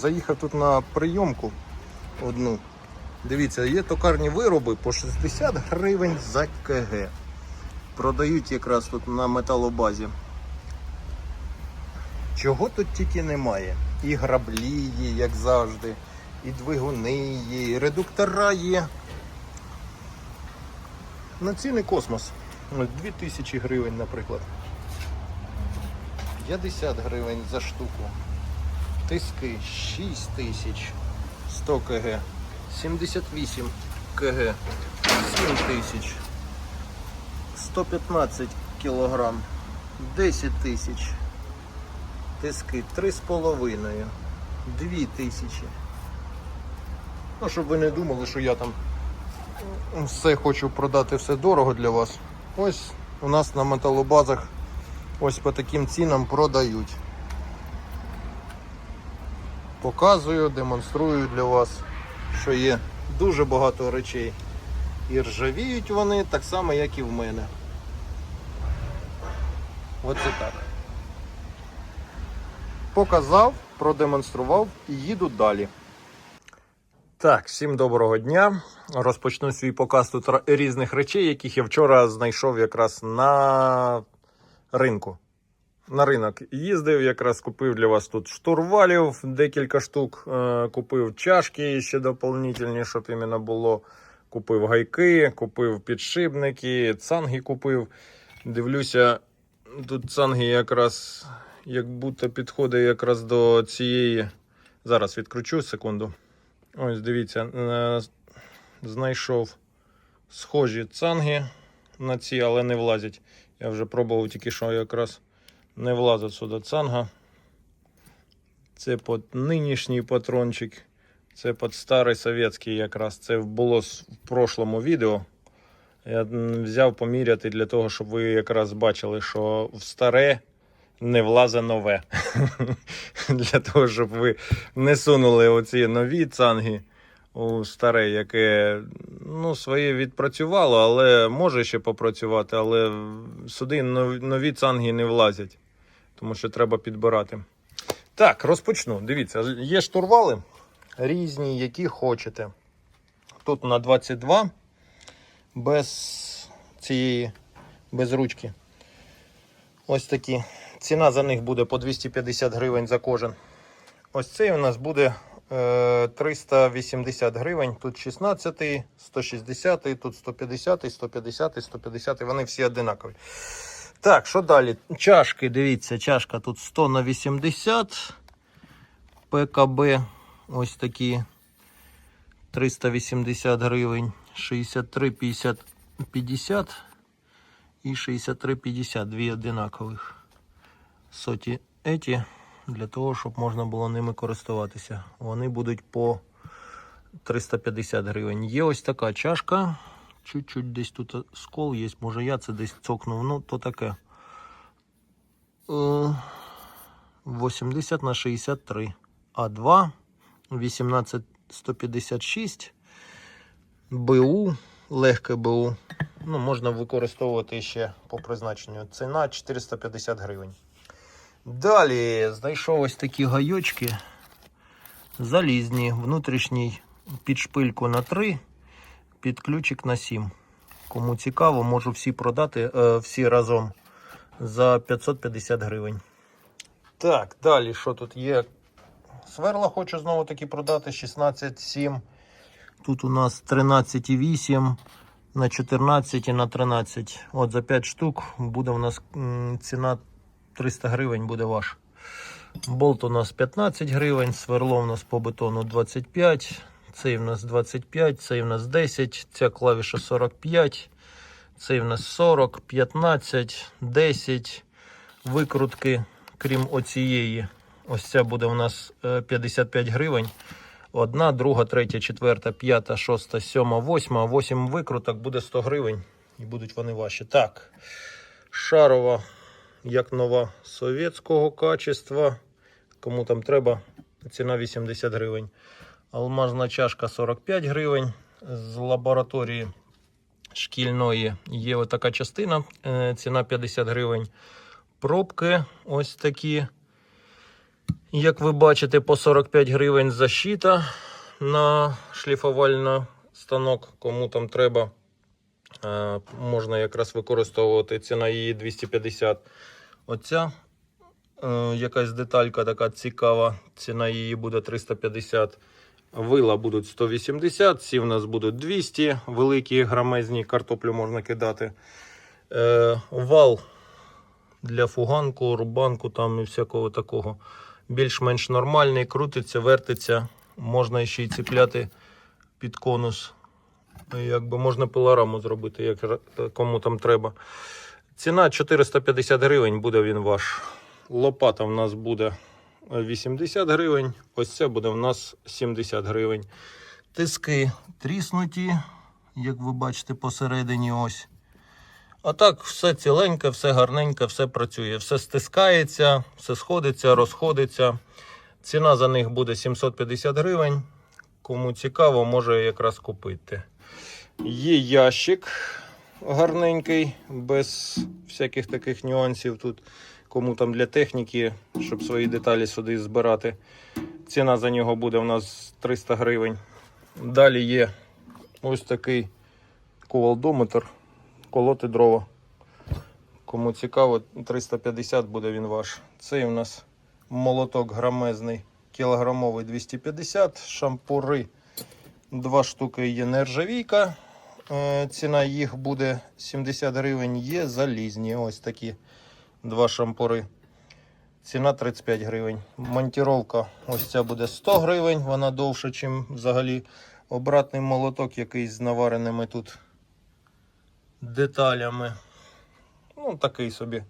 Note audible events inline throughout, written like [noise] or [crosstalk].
Заїхав тут на прийомку одну. Дивіться, є токарні вироби по 60 гривень за КГ. Продають якраз тут на металобазі. Чого тут тільки немає? І граблі є, як завжди, і двигуни є, і редуктора є. На ціни космос. 2000 гривень, наприклад. 50 гривень за штуку. Тиски 6 тисяч 100 кг. 78 кг 7 тисяч. 115 кілограм 10 тисяч. Тиски 3,5. 2 тисячі. Ну, щоб ви не думали, що я там все хочу продати все дорого для вас. Ось у нас на металобазах ось по таким цінам продають. Показую, демонструю для вас, що є дуже багато речей. І ржавіють вони так само, як і в мене. Оце так. Показав, продемонстрував і їду далі. Так, всім доброго дня. Розпочну свій показ тут різних речей, яких я вчора знайшов якраз на ринку. На ринок їздив, якраз купив для вас тут штурвалів, декілька штук. е, Купив чашки ще доповнительні, щоб іменно було. Купив гайки, купив підшипники, цанги купив. Дивлюся, тут цанги якраз як будто підходить якраз до цієї. Зараз відкручу секунду. Ось дивіться, е, знайшов схожі цанги на ці, але не влазять. Я вже пробував тільки що якраз не влазить сюди цанга. Це під нинішній патрончик. Це під старий совєтський якраз. Це було в прошлому відео. Я взяв поміряти для того, щоб ви якраз бачили, що в старе не влазе нове. [laughs] Для того, щоб ви не сунули оці нові цанги старе, яке ну, своє відпрацювало, але може ще попрацювати, але сюди нові, цанги не влазять, тому що треба підбирати. Так, розпочну. Дивіться, є штурвали різні, які хочете. Тут на 22 без цієї без ручки. Ось такі. Ціна за них буде по 250 гривень за кожен. Ось цей у нас буде 380 гривень. Тут 16, 160, тут 150, 150, 150. Вони всі одинакові. Так, що далі? Чашки, дивіться, чашка тут 100 на 80. ПКБ ось такі 380 гривень, 63, 50, 50 і 63, 50, дві одинакових. Соті еті, для того, щоб можна було ними користуватися. Вони будуть по 350 гривень. Є ось така чашка. Чуть-чуть десь тут скол є, може я це десь цокнув, ну то таке. Е, 80 на 63. А2 18156. БУ, легке БУ. Ну, можна використовувати ще по призначенню. Ціна 450 гривень. Далі знайшов ось такі гайочки. Залізні, внутрішній під шпильку на 3, під ключик на 7. Кому цікаво, можу всі продати е, всі разом за 550 гривень. Так, далі що тут є? Сверла хочу знову таки продати 16,7. Тут у нас 13,8 на 14 і на 13. От за 5 штук буде у нас ціна 300 гривень буде ваш. Болт у нас 15 гривень, сверло у нас по бетону 25, цей у нас 25, цей у нас 10, ця клавіша 45, цей у нас 40, 15, 10 викрутки, крім оцієї. Ось ця буде у нас е, 55 гривень. Одна, друга, третя, четверта, п'ята, шоста, сьома, восьма. Восім викруток буде 100 гривень. І будуть вони ваші. Так. Шарова, як нова совєтського качества. Кому там треба, ціна 80 гривень. Алмазна чашка 45 гривень. З лабораторії шкільної є отака частина. е, Ціна 50 гривень. Пробки ось такі. Як ви бачите, по 45 гривень защита на шліфувальний станок, кому там треба. Е, Можна якраз використовувати ціна її 250. Оця е, якась деталька така цікава. Ціна її буде 350. Вила будуть 180, ці в нас будуть 200, великі грамезні картоплю можна кидати. Е, вал для фуганку, рубанку там і всякого такого. Більш-менш нормальний, крутиться, вертиться. Можна ще й ціпляти під конус. Якби можна пилораму зробити, як кому там треба. Ціна 450 гривень буде він ваш. Лопата в нас буде 80 гривень. Ось це буде в нас 70 гривень. Тиски тріснуті, як ви бачите, посередині ось. А так, все ціленьке, все гарненьке, все працює. Все стискається, все сходиться, розходиться. Ціна за них буде 750 гривень. Кому цікаво, може якраз купити. Є ящик гарненький, без всяких таких нюансів тут. Кому там для техніки, щоб свої деталі сюди збирати. Ціна за нього буде у нас 300 гривень. Далі є ось такий кувалдометр, колоти дрова. Кому цікаво, 350 буде він ваш. Цей у нас молоток грамезний, кілограмовий 250, шампури. Два штуки є нержавійка. Е, Ціна їх буде 70 гривень. Є залізні. Ось такі два шампури. Ціна 35 гривень. Монтіровка ось ця буде 100 гривень, вона довша, ніж взагалі. Обратний молоток, який з навареними тут деталями. Ну, такий собі.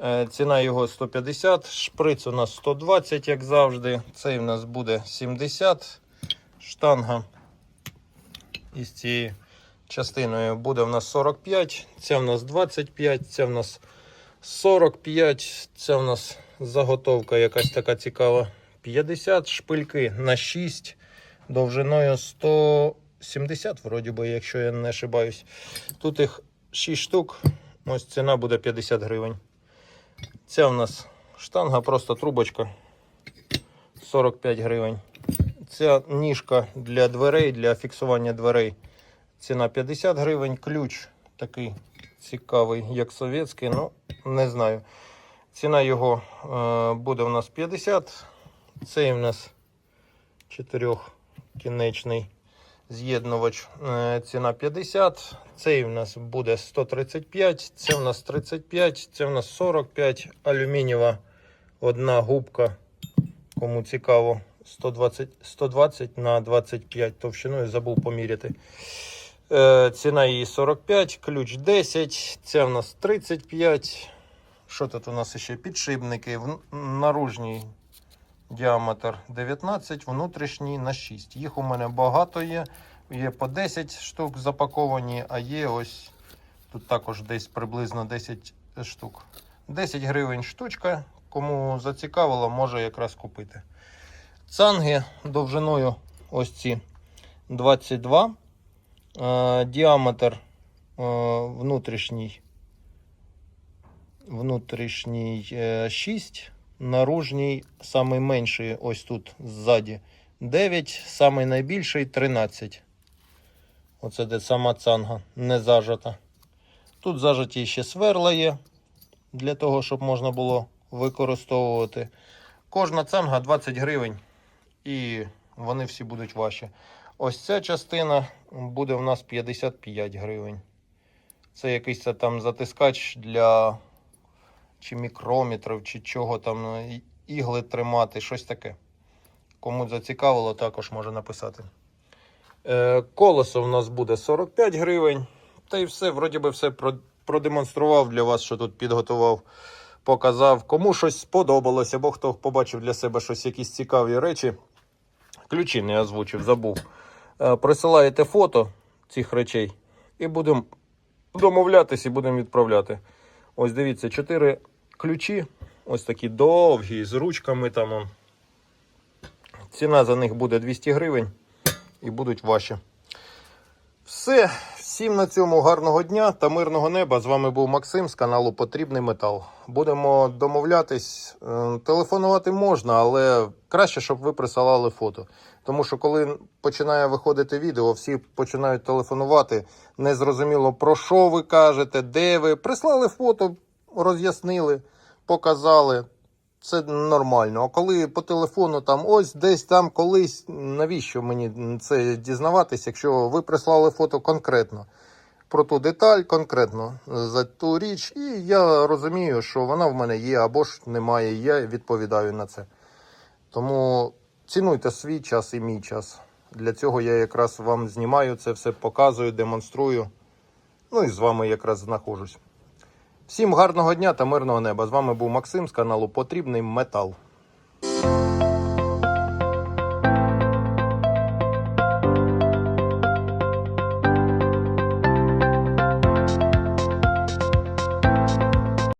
Е, Ціна його 150, шприц у нас 120, як завжди. Цей у нас буде 70. Штанга із цією частиною буде у нас 45, ця в нас 25, ця в нас 45, це в нас заготовка якась така цікава. 50 шпильки на 6 довжиною 170, вроді би, якщо я не ошибаюсь. Тут їх 6 штук. Ось ціна буде 50 гривень. Ця в нас штанга, просто трубочка 45 гривень. Ця ніжка для дверей, для фіксування дверей. Ціна 50 гривень. Ключ такий цікавий, як совєтський, ну не знаю. Ціна його е, буде у нас 50. Цей у нас чотирьохкінечний з'єднувач. Е, ціна 50. Цей у нас буде 135. Це у нас 35, це у нас 45. Алюмінієва одна губка. Кому цікаво, 120, 120 на 25 товщиною забув поміряти. Е, ціна її 45, ключ 10, ця в нас 35. Що тут у нас ще? Підшипники, наружній діаметр 19, внутрішній на 6. Їх у мене багато є. Є по 10 штук запаковані, а є ось тут також десь приблизно 10 штук. 10 гривень штучка. Кому зацікавило, може якраз купити. Цанги довжиною ось ці 22. Е, діаметр е, внутрішній, внутрішній е, 6, наружній, самий менший ось тут ззаді 9, самий найбільший 13. Оце де сама цанга не зажата. Тут зажаті ще сверла є для того, щоб можна було використовувати. Кожна цанга 20 гривень, і вони всі будуть ваші. Ось ця частина буде в нас 55 гривень. Це якийсь там затискач для чи мікрометрів, чи чого там ну, ігли тримати, щось таке. Кому зацікавило, також може написати. Е, колесо в нас буде 45 гривень. Та й все, вроді би, все продемонстрував для вас, що тут підготував, показав. Кому щось сподобалося, або хто побачив для себе щось, якісь цікаві речі. Ключі не озвучив, забув. Е, Присилаєте фото цих речей і будемо домовлятися і будемо відправляти. Ось дивіться, чотири ключі, ось такі довгі, з ручками там. Ціна за них буде 200 гривень і будуть ваші. Все. Всім на цьому гарного дня та мирного неба. З вами був Максим з каналу Потрібний Метал. Будемо домовлятись. Е, Телефонувати можна, але краще, щоб ви присилали фото. Тому що коли починає виходити відео, всі починають телефонувати. Незрозуміло про що ви кажете, де ви. Прислали фото, роз'яснили, показали. Це нормально. А коли по телефону там ось десь там колись, навіщо мені це дізнаватись, якщо ви прислали фото конкретно про ту деталь, конкретно за ту річ, і я розумію, що вона в мене є або ж немає. Я відповідаю на це. Тому цінуйте свій час і мій час. Для цього я якраз вам знімаю це все, показую, демонструю. Ну і з вами якраз знаходжусь. Всім гарного дня та мирного неба. З вами був Максим з каналу Потрібний Метал.